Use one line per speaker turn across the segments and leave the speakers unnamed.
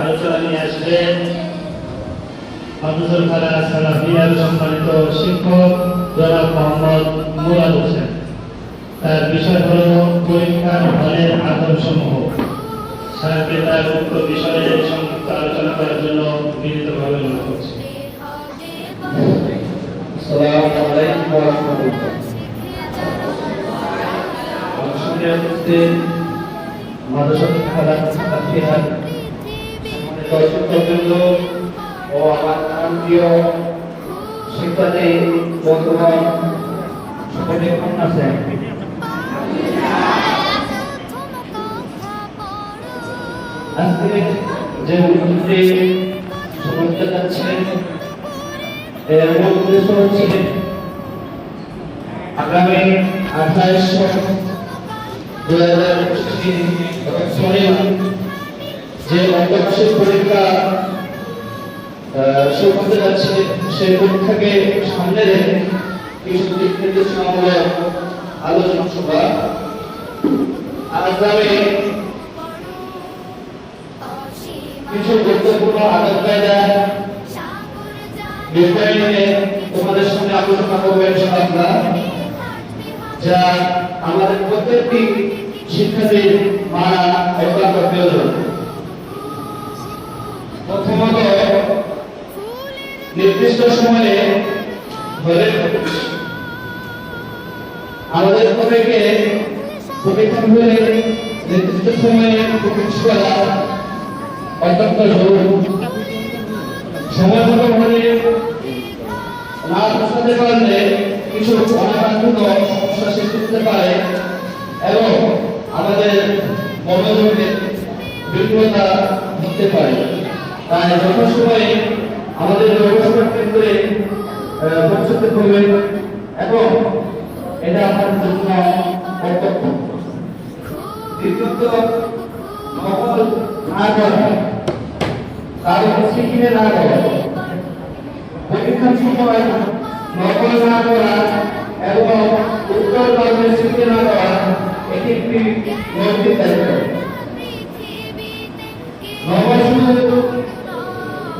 আলোচনা নিয়ে আসবেন। হাফিজুল খালা সালাফিয়ার সম্মানিত শিক্ষক জনাব মোহাম্মদ মুরাদ হোসেন। তার বিষয় হল পরীক্ষার হলের আদর্শসমূহ। স্যারকে তার উক্ত বিষয়ে সংক্ষিপ্ত আলোচনা করার জন্য বিনীতভাবে অনুরোধ করছি।
মাদ্রাসা দর্শকবৃন্দ ও আমার প্রিয় শিক্ষার্থী বন্ধুগণ সকলে কেমন আছেন আজকে যে অনুষ্ঠানটি শুনতে যাচ্ছেন এর উদ্দেশ্য হচ্ছে, আগামী আঠাইশ দু হাজার সনে যে অন্তর্বার্ষিক পরীক্ষা শুরু যাচ্ছে সেই পরীক্ষাকে সামনে রেখে কিছু দিক নির্দেশনামূলক আলোচনা সভা। আজ আমি কিছু গুরুত্বপূর্ণ আদব কায়দা বিষয় নিয়ে তোমাদের সামনে আলোচনা করব ইনশাআল্লাহ, যা আমাদের প্রত্যেকটি শিক্ষার্থীর মানা অত্যন্ত প্রয়োজন। প্রথমত নির্দিষ্ট সময়ে ধরে আমাদের প্রত্যেকে প্রতিক্ষণ হয়ে নির্দিষ্ট সময়ে প্রকাশ করা অত্যন্ত জরুরি। সময় মতো হলে না পৌঁছাতে পারলে কিছু অনাকাঙ্ক্ষিত সমস্যা সৃষ্টি হতে পারে এবং আমাদের মনোযোগে বিফলতা হতে পারে। তাই যথাসময়ে আমাদের গবেষণা কেন্দ্রে আহ, পৌঁছতে এবং এটা আমাদের জন্য নকল না করা কারণ সিকিমে না করা পরীক্ষার সময় নকল না করা এবং উত্তর শিখে না করা এটি একটি নৈতিক দায়িত্ব।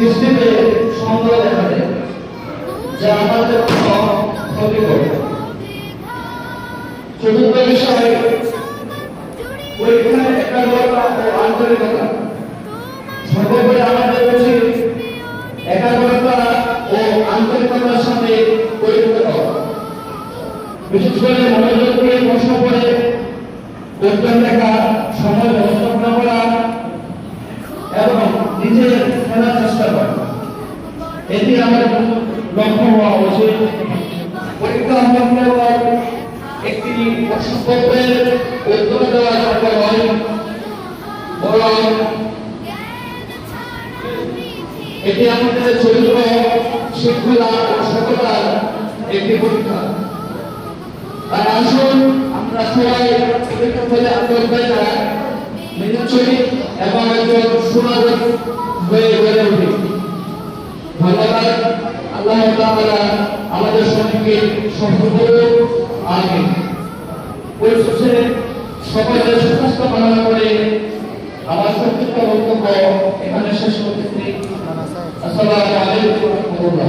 দৃষ্টিতে সন্দেহ দেখা দেয় যা আমাদের জন্য ক্ষতিকর চতুর্থ বিষয় পরীক্ষার একাগ্রতা ও আন্তরিকতা। বিশেষ করে মনোযোগ দিয়ে প্রশ্ন করে উত্তর লেখা সময় করা এবং নিজের খেলার চেষ্টা করা। এটি আমাদের লক্ষ্য হওয়া উচিত। পরীক্ষা সম্পর্কের পর একটি বরং এটি আমাদের চরিত্র, শিক্ষা ও সততার একটি পরীক্ষা। আর আসুন, আমরা সবাই পরীক্ষা ফলে আত্মহত্যা নিরঞ্চয়ী এবং একজন সুনাগরিক হয়ে গড়ে উঠি। ধন্যবাদ। আল্লাহ তাআলা আমাদের সঙ্গে সম্পর্ক আমিন। পরিশেষে সকলের সুস্বাস্থ্য কামনা করে আমার সংক্ষিপ্ত বক্তব্য এখানে শেষ করতেছি। আসসালামু আলাইকুম ওয়া